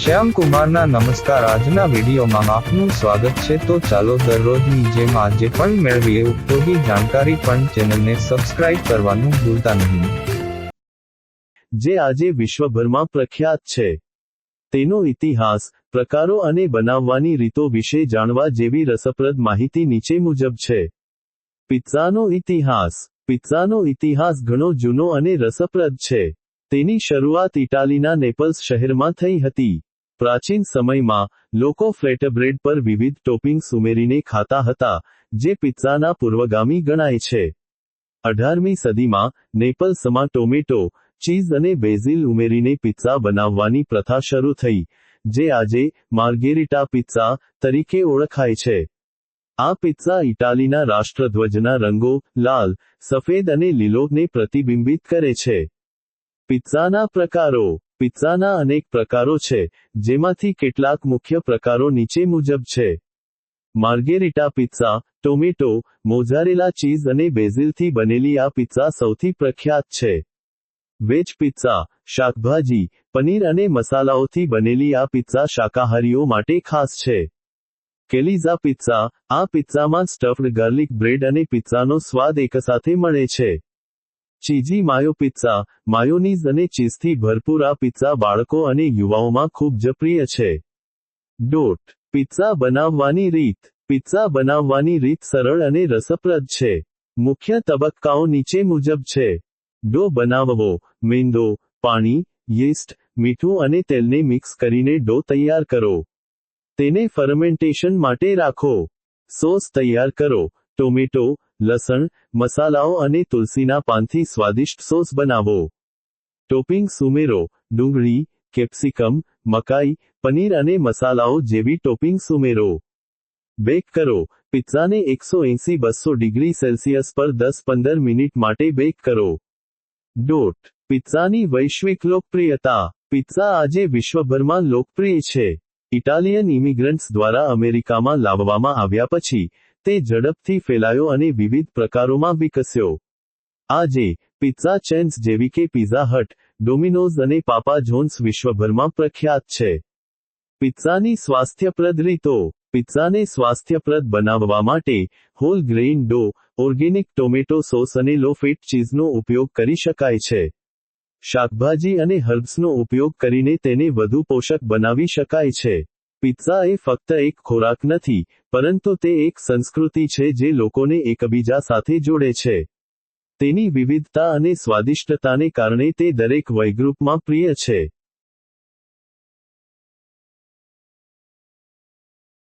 શ્યામ કુમારના નમસ્કાર. આજના વિડીયોમાં આપનું સ્વાગત છે. તો ચાલો દરરોજની જેમ આજે પણ મેળવીએ. ઉપયોગી જાણકારી પણ ચેનલને સબસ્ક્રાઇબ કરવાનું ભૂલતા નહીં. જે આજે વિશ્વભરમાં પ્રખ્યાત છે. તેનો ઇતિહાસ, પ્રકારો અને બનાવવાની રીતો વિશે જાણવા જેવી રસપ્રદ માહિતી નીચે મુજબ છે. પિત્ઝાનો ઇતિહાસ. પિત્ઝાનો ઇતિહાસ ઘણો જૂનો અને રસપ્રદ છે. તેની શરૂઆત ઇટાલીના નેપલ્સ શહેરમાં થઈ હતી. પ્રાચીન સમયમાં, લોકો ફ્લેટબ્રેડ પર વિવિધ ટોપિંગ્સ ઉમેરીને ખાતા હતા, જે પિત્ઝાના પૂર્વગામી ગણાય છે. અઢારમી સદીમાં, નેપલ્સમાં ટોમેટો, ચીઝ અને બેઝિલ ઉમેરીને પિત્ઝા બનાવવાની પ્રથા શરૂ થઈ, જે આજે માર્ગેરિટા પિત્ઝા તરીકે ઓળખાય છે. આ પિત્ઝા ઇટાલીના રાષ્ટ્રધ્વજના રંગો, લાલ, સફેદ અને લીલોને પ્રતિબિંબિત કરે છે. પિત્ઝાના પ્રકારો પિત્ઝાના અનેક પ્રકારો છે, જેમાંથી કેટલાક મુખ્ય પ્રકારો નીચે મુજબ છે. Margherita pizza, tomato, mozzarella cheese અને બેઝિલથી બનેલી આ પિત્ઝા સૌથી પ્રખ્યાત છે. વેજ પિત્ઝા, શાકભાજી, પનીર અને મસાલાઓથી બનેલી આ પિત્ઝા શાકાહારીઓ માટે ખાસ છે. કેલિઝા પિત્ઝા, આ પિત્ઝામાં સ્ટફ્ડ ગાર્લિક બ્રેડ અને પિત્ઝાનો સ્વાદ એકસાથે મળે છે. ચીઝી માયો પિત્ઝા, માયોનીઝ અને ચીઝથી ભરપૂર આ પિત્ઝા બાળકો અને યુવાઓમાં ખૂબ જપ્રિય છે. ડોટ, પિત્ઝા બનાવવાની રીત, પિત્ઝા બનાવવાની રીત સરળ અને રસપ્રદ છે. મુખ્ય તબક્કાઓ નીચે મુજબ છે. ડો બનાવવો મેંદો પાણી, યીસ્ટ, મીઠું અને તેલને મિક્સ કરીને ડો તૈયાર કરો. તેને ફર્મેન્ટેશન માટે રાખો. સોસ તૈયાર કરો. ટોમેટો લસણ, મસાલાઓ અને તુલસીના પાનથી સ્વાદિષ્ટ સોસ બનાવો. ટોપિંગ્સ ઉમેરો ડુંગળી, કેપ્સિકમ, મકાઈ, પનીર અને મસાલાઓ જેવી ટોપિંગ્સ ઉમેરો બેક કરો. પિત્ઝાને એકસો એંસી બસો ડિગ્રી સેલ્સિયસ પર દસ પંદર મિનિટ માટે બેક કરો. ડોટ. પિત્ઝાની વૈશ્વિક લોકપ્રિયતા. પિત્ઝા આજે વિશ્વભરમાં લોકપ્રિય છે. ઇટાલિયન ઇમિગ્રન્ટ્સ દ્વારા અમેરિકામાં લાવવામાં આવ્યા પછી તે ઝડપથી ફેલાયો અને વિવિધ પ્રકારોમાં વિકસ્યો. આજે, પિત્ઝા ચેન્સ જેવી કે પિઝા હટ, ડોમિનોઝ અને પાપા જોન્સ વિશ્વભરમાં પ્રખ્યાત છે. પિત્ઝાની સ્વાસ્થ્યપ્રદ રીતો. પિત્ઝાને સ્વાસ્થ્યપ્રદ બનાવવા માટે whole grain dough organic tomato sauce અને લો ફેટ ચીઝનો ઉપયોગ કરી શકાય છે. શાકભાજી અને હર્બ્સનો ઉપયોગ કરીને તેને વધુ પોષક બનાવી શકાય છે. પિત્ઝા એ ફક્ત એક ખોરાક નથી, પરંતુ તે એક સંસ્કૃતિ છે જે લોકોને એકબીજા સાથે જોડે છે. તેની વિવિધતા અને સ્વાદિષ્ટતાને કારણે તે દરેક વયગ્રુપમાં પ્રિય છે.